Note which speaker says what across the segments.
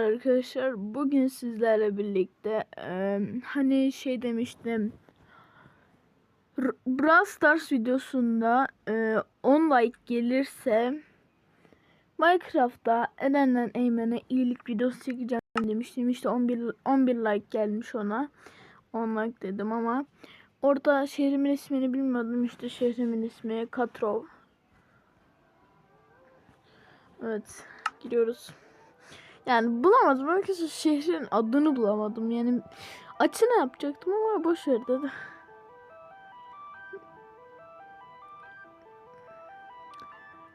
Speaker 1: Arkadaşlar bugün sizlerle birlikte eee, hani şey demiştim R- Brawl Stars videosunda eee, 10 like gelirse Minecraft'ta Eren'den Eymen'e iyilik videosu çekeceğim demiştim. İşte 11 11 like gelmiş ona. 10 like dedim ama orada şehrimin ismini bilmiyordum. İşte şehrimin ismi Katrov. Evet, giriyoruz. Yani bulamadım. Arkadaşlar şehrin adını bulamadım. Yani açını yapacaktım ama boş ver dedi.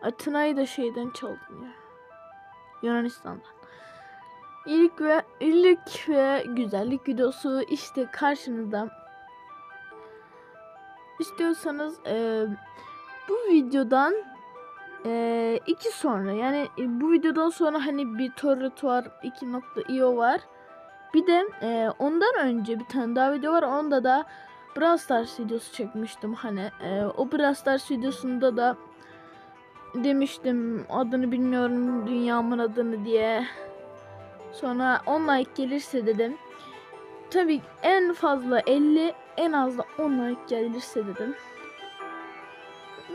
Speaker 1: Atina'yı da şeyden çaldım ya. Yunanistan'dan. İyilik ve iyilik ve güzellik videosu işte karşınızda. İstiyorsanız eee, bu videodan ee, iki sonra yani e, bu videodan sonra hani bir torrent var 2.io var. Bir de e, ondan önce bir tane daha video var. Onda da Brawl Stars videosu çekmiştim hani. E, o Brawl Stars videosunda da demiştim adını bilmiyorum dünyamın adını diye. Sonra 10 like gelirse dedim. Tabii en fazla 50 en az da 10 like gelirse dedim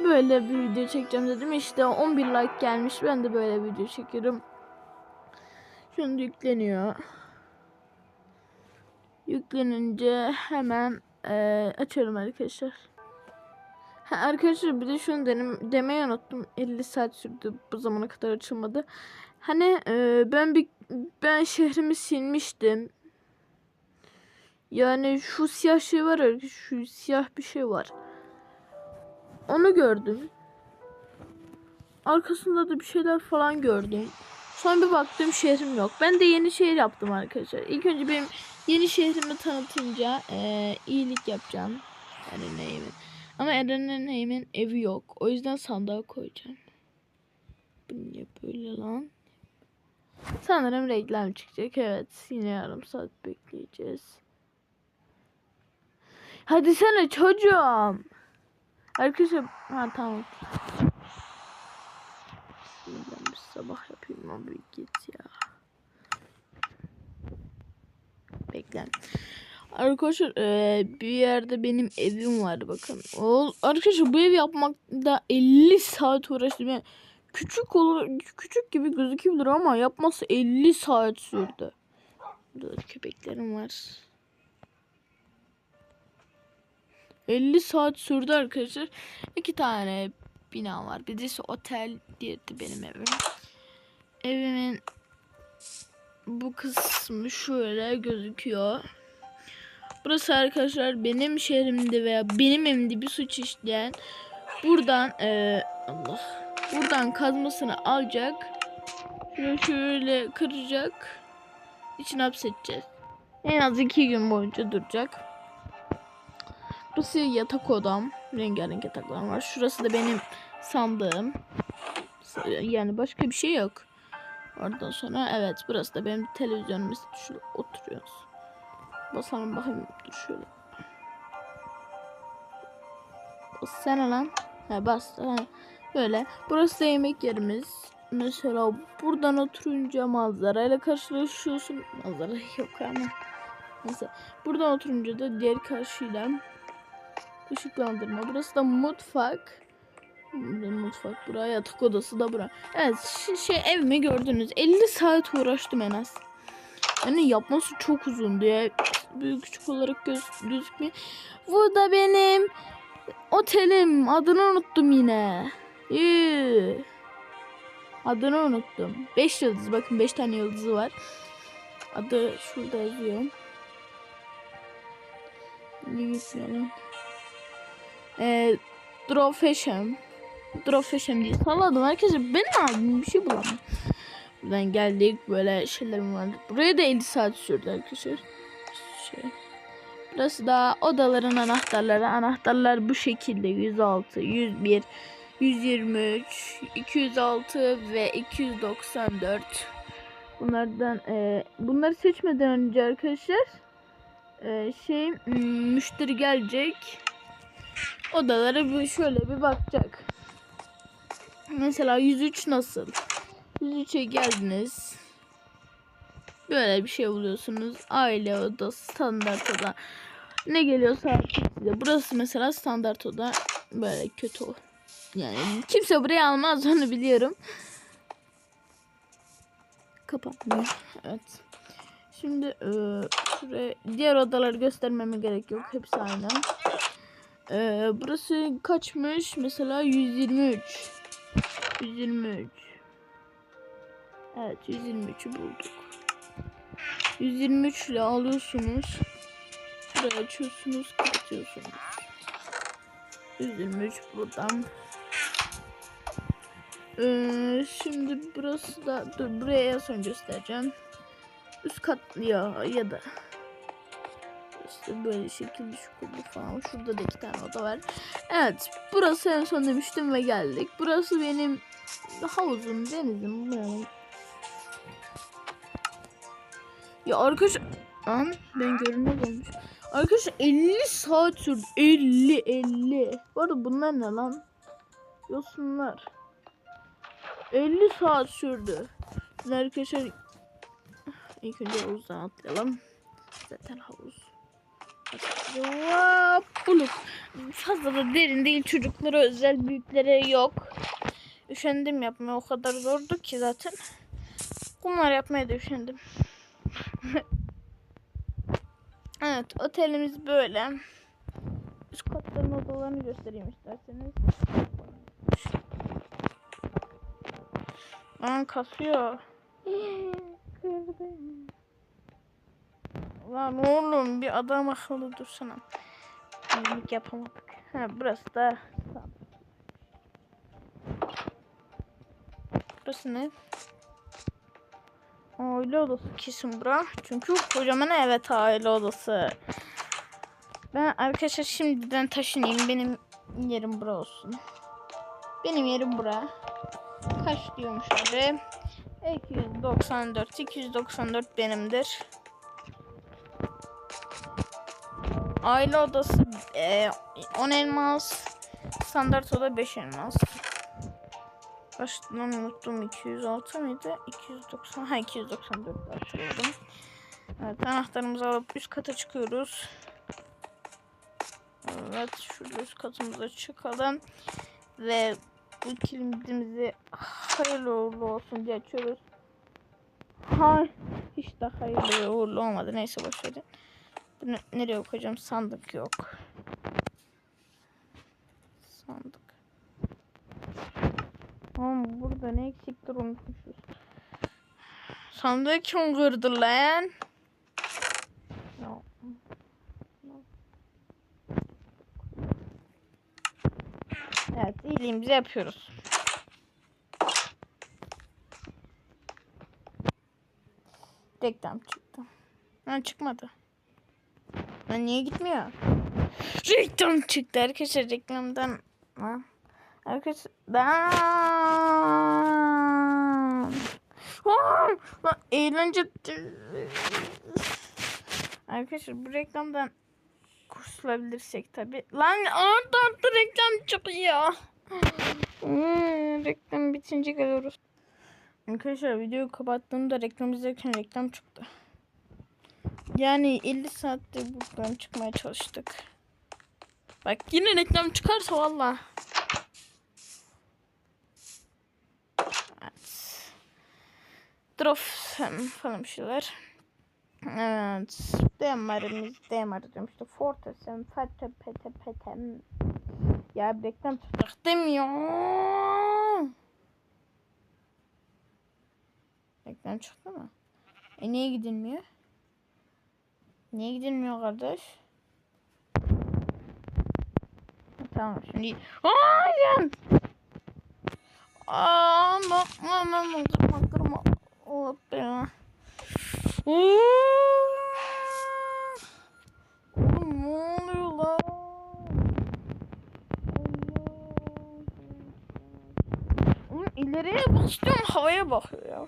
Speaker 1: böyle bir video çekeceğim dedim. İşte 11 like gelmiş. Ben de böyle video çekiyorum. Şimdi yükleniyor. Yüklenince hemen eee, açıyorum arkadaşlar. Ha, arkadaşlar bir de şunu dedim, demeyi unuttum. 50 saat sürdü bu zamana kadar açılmadı. Hani eee, ben bir ben şehrimi silmiştim. Yani şu siyah şey var ya, şu siyah bir şey var. Onu gördüm. Arkasında da bir şeyler falan gördüm. Sonra bir baktım şehrim yok. Ben de yeni şehir yaptım arkadaşlar. İlk önce benim yeni şehrimi tanıtınca eee, iyilik yapacağım. Eren. Ama Eren evi yok. O yüzden sandığa koyacağım. Bu niye böyle lan? Sanırım reklam çıkacak. Evet. Yine yarım saat bekleyeceğiz. Hadi sana çocuğum. Arkadaşlar ha tamam. Şimdi ben bir sabah yapayım ama bir git ya. Bekle. Arkadaşlar e, bir yerde benim evim var bakın. O, arkadaşlar bu evi yapmakta 50 saat uğraştım. Yani küçük olur küçük gibi gözükebilir ama yapması 50 saat sürdü. Burada da köpeklerim var. 50 saat sürdü arkadaşlar. İki tane bina var. Birisi otel, diğeri benim evim. Evimin bu kısmı şöyle gözüküyor. Burası arkadaşlar benim şehrimde veya benim evimde bir suç işleyen buradan eee, Allah buradan kazmasını alacak. Şöyle, şöyle kıracak. İçine hapsedeceğiz. En az iki gün boyunca duracak. Burası yatak odam. Rengarenk yataklar var. Şurası da benim sandığım. Yani başka bir şey yok. Oradan sonra evet burası da benim televizyonum. İşte Şurada oturuyoruz. Basalım bakayım. Dur şöyle. Bassana lan. Ha bas. Böyle. Burası da yemek yerimiz. Mesela buradan oturunca manzarayla karşılaşıyorsun. Manzara yok ama. Neyse. Buradan oturunca da diğer karşıyla ışıklandırma. Burası da mutfak. Mutfak buraya yatak odası da bura. Evet şey evimi gördünüz. 50 saat uğraştım en az. Yani yapması çok uzundu ya. Büyük küçük olarak göz, gözükmüyor. Bu da benim otelim. Adını unuttum yine. Yuh. Adını unuttum. 5 yıldız. Bakın 5 tane yıldızı var. Adı şurada yazıyor. Ne Eee Drofeşem. Drofeşem diye salladım. Arkadaşlar ben ne yapayım? Bir şey bulamadım. Buradan geldik. Böyle şeylerim var. Buraya da 50 saat sürdü arkadaşlar. Şey. Burası da odaların anahtarları. Anahtarlar bu şekilde. 106, 101, 123, 206 ve 294. Bunlardan e, bunları seçmeden önce arkadaşlar e, şey müşteri gelecek odalara bir şöyle bir bakacak. Mesela 103 nasıl? 103'e geldiniz. Böyle bir şey buluyorsunuz. Aile odası, standart oda. Ne geliyorsa artık size. Burası mesela standart oda. Böyle kötü o. Yani kimse buraya almaz onu biliyorum. Kapanmıyor. Evet. Şimdi e, şuraya diğer odaları göstermeme gerek yok. Hepsi aynı. E, burası kaçmış? Mesela 123. 123. Evet 123'ü bulduk. 123 ile alıyorsunuz. Buraya açıyorsunuz, kapatıyorsunuz. 123 buradan. Ee, şimdi burası da dur buraya son göstereceğim. Üst kat ya ya da işte böyle şekilde şu kublu falan. Şurada da iki tane oda var. Evet burası en son demiştim ve geldik. Burası benim havuzum, denizim. Yani. Ya arkadaş An ben görünmez olmuş. Arkadaşlar 50 saat sürdü. 50 50. Bu arada bunlar ne lan? Yosunlar. 50 saat sürdü. Şimdi arkadaşlar ilk önce havuzdan atlayalım. Zaten havuz. Hop, Buluk. Fazla da derin değil çocuklara özel büyüklere yok. Üşendim yapmaya o kadar zordu ki zaten. Bunlar yapmaya da üşendim. evet otelimiz böyle. Üst katların odalarını göstereyim isterseniz. Lan kasıyor. Kırdım. Lan oğlum bir adam akıllı dursana. Minik yapamadık. Ha burası da Burası ne? Aile odası kesin bura. Çünkü kocaman evet aile odası. Ben arkadaşlar şimdiden taşınayım. Benim yerim bura olsun. Benim yerim bura. Kaç diyormuş abi? 294. 294 benimdir. Aile odası e, 10 elmas. Standart oda 5 elmas. Baştan unuttum 206 mıydı? 290 ha 294 hatırladım. Evet anahtarımızı alıp üst kata çıkıyoruz. Evet şurada üst katımıza çıkalım. Ve bu kilidimizi hayırlı uğurlu olsun diye açıyoruz. Ha hiç de hayırlı uğurlu olmadı. Neyse boşverin. Bunu nereye koyacağım? Sandık yok. Sandık. Ama burada ne eksiktir unutmuşuz. Sandığı kim kırdı lan? Evet iyiliğimizi yapıyoruz. Reklam çıktı. Ha çıkmadı. Ha niye gitmiyor? Reklam çıktı arkadaşlar reklamdan. Arkadaşlar ben Lan eğlence Arkadaşlar bu reklamdan kurtulabilirsek tabi. Lan orada orada reklam çıkıyor. Hmm, reklam bitince geliyoruz. Arkadaşlar videoyu kapattığımda reklam izlerken reklam çıktı. Yani 50 saatte buradan çıkmaya çalıştık. Bak yine reklam çıkarsa valla. Evet. Drop falan bir şeyler. Evet. DMR'imiz DMR diyorum işte Fortes'in Fete Pete Petem. Ya reklam tutacak demiyor. Reklam çıktı mı? E niye gidilmiyor? Niye gidilmiyor kardeş? Tamam şimdi. Hayır. Aa, bakma ben kırma kırma. Allah be. Oğlum ne oluyor lan? İleriye basıyorum havaya bakıyor ya.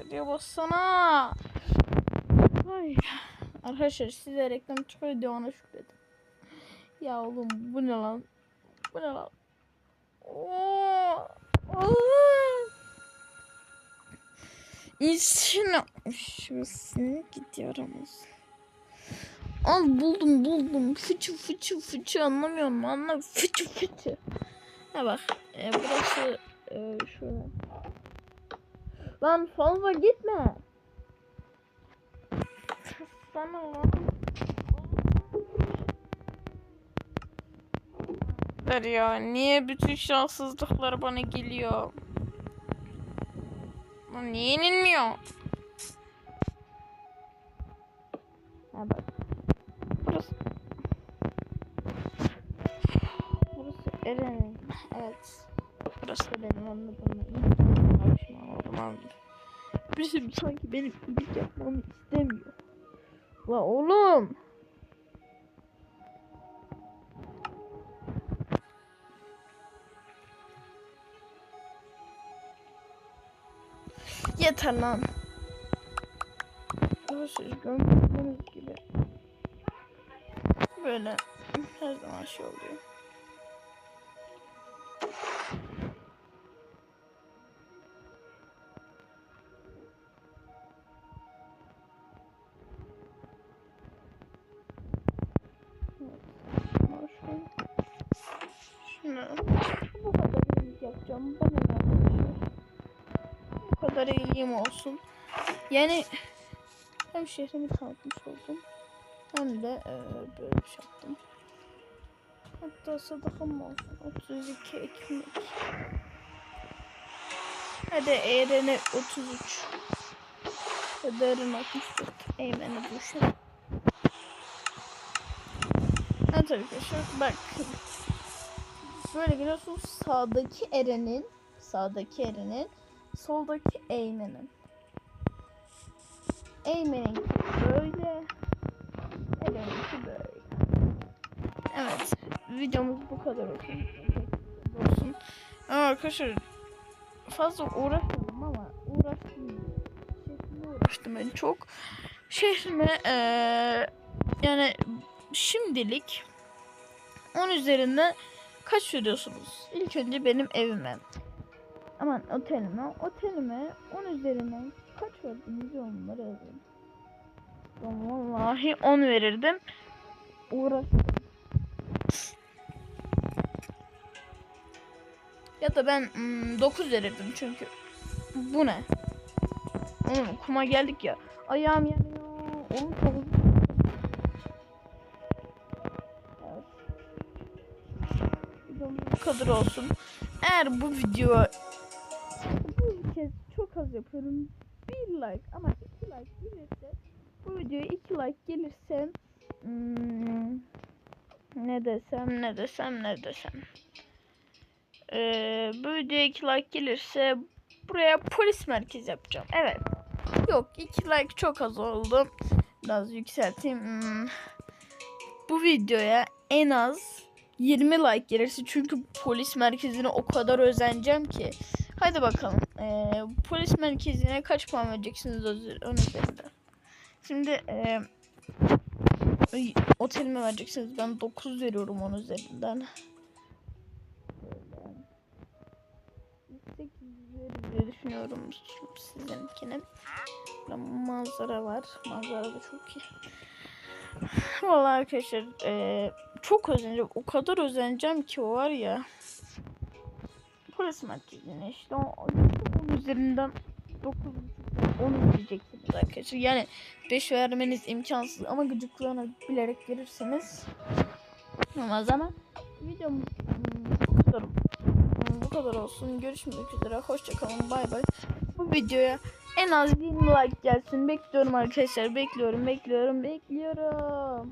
Speaker 1: İleriye bassana. Ay. Arkadaşlar size reklam çıkıyor diye ona şükredin. Ya oğlum bu ne lan? Bu ne lan? Oo. Oo. Üşümesine gidiyoruz. Al buldum buldum. Fıçı fıçı fıçı anlamıyorum anla fıçı fıçı. Ha bak e, burası e, şöyle. Lan fazla gitme. Sana lan. Ya niye bütün şanssızlıklar bana geliyor? Niye yenilmiyor? Ha bak. Burası. Burası Eren'in. Evet. Burası da benim anladığım. Anladım. Birisi sanki benim iyilik yapmamı istemiyor. La oğlum. Yeter lan. Burası gördüğünüz gibi. Böyle her zaman şey oluyor. Şunu bu kadar iyilik yapacağım. Bana ne arkadaşlar? Bu kadar iyiliğim olsun. Yani hem şehrimi tanıtmış oldum. Hem de e, böyle bir şey yaptım. Hatta sadakam olsun. 32 ekmek. Hadi Eren'e 33. Hadi Eren 64. Eymen'e düşün. Evet arkadaşlar bak. Böyle geliyorsunuz sağdaki Eren'in sağdaki Eren'in soldaki Eymen'in. Eymen'inki böyle. Eren'inki böyle. Evet. Videomuz bu kadar olsun. olsun. Ama arkadaşlar fazla uğraşmadım ama uğraştım. Şehrime uğraştım ben çok. Şehrime eee yani şimdilik 10 üzerinden kaç veriyorsunuz? İlk önce benim evime. Aman otelime. Otelime 10 üzerinden kaç verdiniz onları yazın. Vallahi 10 verirdim. Uğraş. Ya da ben mm, 9 verirdim çünkü. Bu ne? Oğlum kuma geldik ya. Ayağım yanıyor. Oğlum çok kadar olsun. Eğer bu video bu kez çok az yapıyorum. Bir like ama iki like gelirse bu videoya iki like gelirse hmm, ne desem ne desem ne desem ee, bu videoya iki like gelirse buraya polis merkezi yapacağım. Evet. Yok iki like çok az oldu. Biraz yükselteyim. Hmm. Bu videoya en az 20 like gelirse çünkü polis merkezine o kadar özeneceğim ki. Hadi bakalım. Ee, polis merkezine kaç puan vereceksiniz ön üzerinde? Şimdi ay, otelime vereceksiniz. Ben 9 veriyorum onun üzerinden. Böyle. 8 veririz diye düşünüyorum sizinkine. Burada manzara var. Manzara da çok iyi. Vallahi arkadaşlar eee, çok özeneceğim. O kadar özeneceğim ki o var ya. Polis merkezine işte o, onun üzerinden 9 10 diyeceksiniz arkadaşlar. Yani 5 vermeniz imkansız ama gıcıklığına bilerek verirseniz ama videomuz hmm, bu kadar bu kadar olsun. Görüşmek üzere. Hoşçakalın. Bay bay. Bu videoya en az 20 like gelsin. Bekliyorum arkadaşlar. Bekliyorum, bekliyorum, bekliyorum.